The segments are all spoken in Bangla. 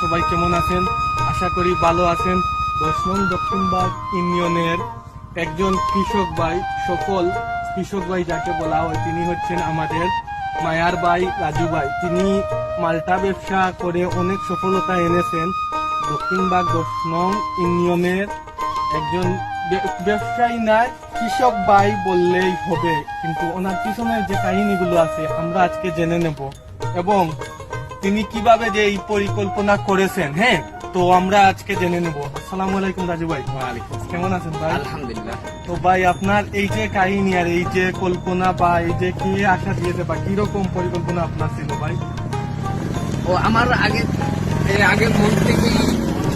সবাই কেমন আছেন? আশা করি ভালো আছেন। দশ নং দক্ষিণবাগ ইউনিয়নের একজন কৃষক ভাই সকল কৃষক ভাই যাকে বলা হয়, তিনি হচ্ছেন আমাদের মায়ার ভাই রাজু ভাই। তিনি মাল্টা ব্যবসা করে অনেক সফলতা এনেছেন। দক্ষিণবাগ দশ নং ইউনিয়নের একজন ব্যবসায়ী নাই, কৃষক ভাই বললেই হবে। কিন্তু ওনার পিছনের যে কাহিনীগুলো আছে, আমরা আজকে জেনে নেব। এবং তিনি কীভাবে যে এই পরিকল্পনা করেছেন হ্যাঁ? তো আমরা আজকে জেনে নেব। আসসালামু আলাইকুম রাজু ভাই। কেমন আছেন ভাই? আলহামদুলিল্লাহ। তো ভাই আপনার এই যে কাহিনী আর এই যে কল্পনা বা এই যে কি আশা দিয়েছে বা কীরকম পরিকল্পনা আপনার ছিল ভাই? ও আমার আগে আগে মন থেকেই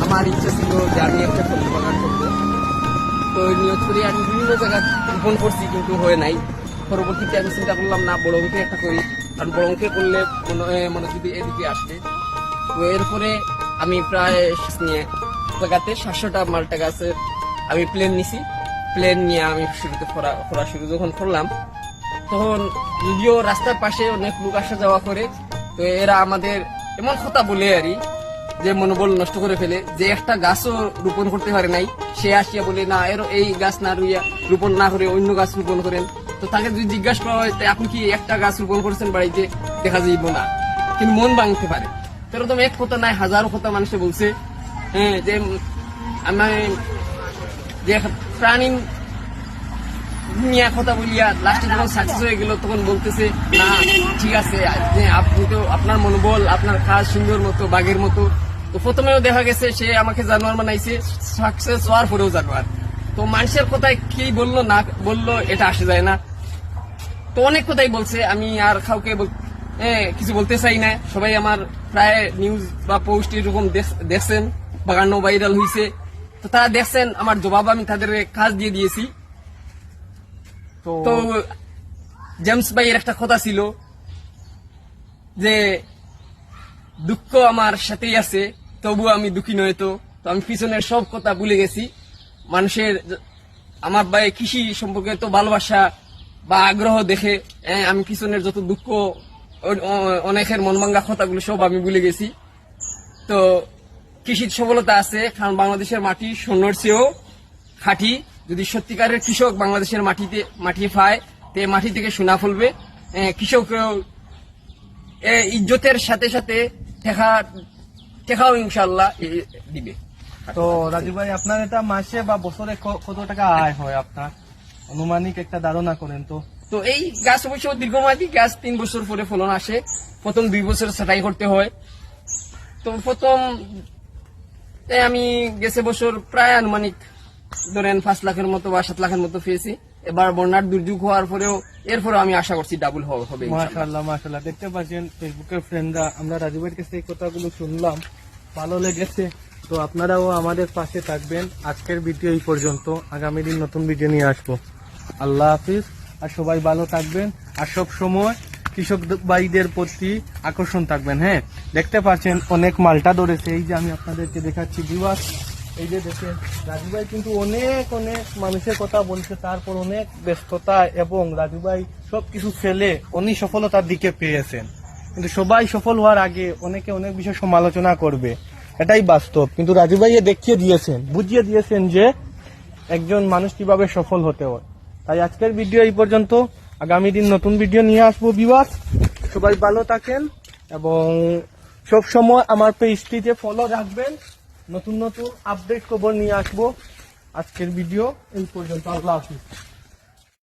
আমার ইচ্ছা ছিল যে আমি একটা বাগান করব। তো নিয়ত করে আমি বিভিন্ন জায়গায় ফোন করছি কিন্তু হয়ে নাই। পরবর্তীতে আমি চিন্তা করলাম না বড় একটা করি। কারণ বড় করলে মনে মানে যদি এদিকে আসবে তো এরপরে আমি প্রায় নিয়ে জায়গাতে সাতশোটা মালটা গাছের আমি প্লেন নিছি। প্লেন নিয়ে আমি শুরুতে খরা খরা শুরু যখন করলাম, তখন যদিও রাস্তার পাশে অনেক লোক আসা যাওয়া করে, তো এরা আমাদের এমন কথা বলে আরই যে মনোবল নষ্ট করে ফেলে, যে একটা গাছও রোপণ করতে পারে নাই, সে আসিয়া বলে, না, এর, এই গাছ না রুইয়া রোপণ না করে অন্য গাছ রোপণ করেন। তো তাকে যদি জিজ্ঞাসা করা হয়, "তা, আপনি কি একটা গাছ রোপণ করেছেন বাড়িতে? দেখা যাইব না। কিন্তু মন ভাঙতে পারে। তো এরকম এক কথা নাই, হাজারো কথা মানুষে বলছে হ্যাঁ যে আমি যে প্রাণী কথা বলিয়া লাস্টে যখন সাকসেস হয়ে গেল, তখন বলতেছে, না, ঠিক আছে আপনি তো আপনার মনোবল, আপনার কাজ সুন্দর মতো, বাঘের মতো। তো প্রথমেও দেখা গেছে, সে আমাকে জানোয়ার বানাইছে সাকসেস হওয়ার পরেও জানোয়ার। তো মানুষের কথায় কি বলল না বলল, এটা আসে যায় না। তো অনেক কথাই বলছে আমি আর কাউকে কিছু বলতে চাই না। সবাই আমার প্রায় নিউজ বা পোস্ট এরকম দেখছেন বাগানো ভাইরাল হয়েছে তো তারা দেখছেন আমার জবাব আমি তাদের কাজ দিয়ে দিয়েছি। তো তো জেমস ভাইয়ের একটা কথা ছিল যে দুঃখ আমার সাথেই আছে তবু আমি দুঃখী নয় তো। তো আমি পিছনের সব কথা ভুলে গেছি। মানুষের আমার ভাই কৃষি সম্পর্কে তো ভালোবাসা বা আগ্রহ দেখে আমি পিছনের যত দুঃখ অনেকের মনমাঙ্গা কথাগুলো সব আমি ভুলে গেছি। তো কৃষির সফলতা আছে কারণ বাংলাদেশের মাটি সোনার চেয়েও খাঁটি। যদি সত্যিকারের কৃষক বাংলাদেশের মাটিতে মাটি পায় তে মাটি থেকে সোনা ফলবে। এ, ইজ্জতের সাথে সাথে টেকা টেকাও ইনশাল্লাহ দিবে। তো রাজু ভাই আপনার এটা মাসে বা বছরে কত টাকা আয় হয় আপনার? অনুমানিক একটা ধারণা করেন তো। তো এই গাছ অবশ্য দীর্ঘমেয়াদী গাছ তিন বছর পরে ফলন আসে। প্রথম দুই বছর ছাটাই করতে হয়। তো প্রথম আমি গেছে বছর প্রায় আনুমানিক ধরেন পাঁচ লাখের মতো বা সাত লাখের মতো পেয়েছি। এবার বন্যার দুর্যোগ হওয়ার পরেও এরপরেও আমি আশা করছি ডাবল হবে ইনশাল্লাহ। মাশাল্লাহ মাশাল্লাহ দেখতে পাচ্ছেন ফেসবুকের ফ্রেন্ডরা আমরা রাজু ভাইয়ের কাছে এই কথাগুলো শুনলাম। ভালো লেগেছে। তো আপনারাও আমাদের পাশে থাকবেন। আজকের ভিডিও এই পর্যন্ত। আগামী দিন নতুন ভিডিও নিয়ে আসব। আল্লাহ হাফিজ। আর সবাই ভালো থাকবেন। আর সব সময় কৃষক ভাইদের প্রতি আকর্ষণ থাকবেন হ্যাঁ? দেখতে পাচ্ছেন অনেক মালটা ধরেছে। এই যে আমি আপনাদেরকে দেখাচ্ছি বিবাস এই যে দেখেন, রাজু ভাই কিন্তু অনেক অনেক মানুষের কথা বলছে। তারপর অনেক ব্যস্ততা এবং রাজু ভাই সবকিছু ফেলে উনি সফলতার দিকে পেয়েছেন। কিন্তু সবাই সফল হওয়ার আগে অনেকে অনেক বিষয় সমালোচনা করবে। এটাই বাস্তব। কিন্তু রাজু ভাই দেখিয়ে দিয়েছেন, বুঝিয়ে দিয়েছেন যে একজন মানুষ কীভাবে সফল হতে হয়। তাই আজকের ভিডিও এই পর্যন্ত। আগামী দিন নতুন ভিডিও নিয়ে আসব বিবাস সবাই ভালো থাকেন এবং সব সময় আমার পেজটিতে ফলো রাখবেন, নতুন নতুন আপডেট খবর নিয়ে আসব। আজকের ভিডিও এই পর্যন্ত। আল্লাহ হাফিজ।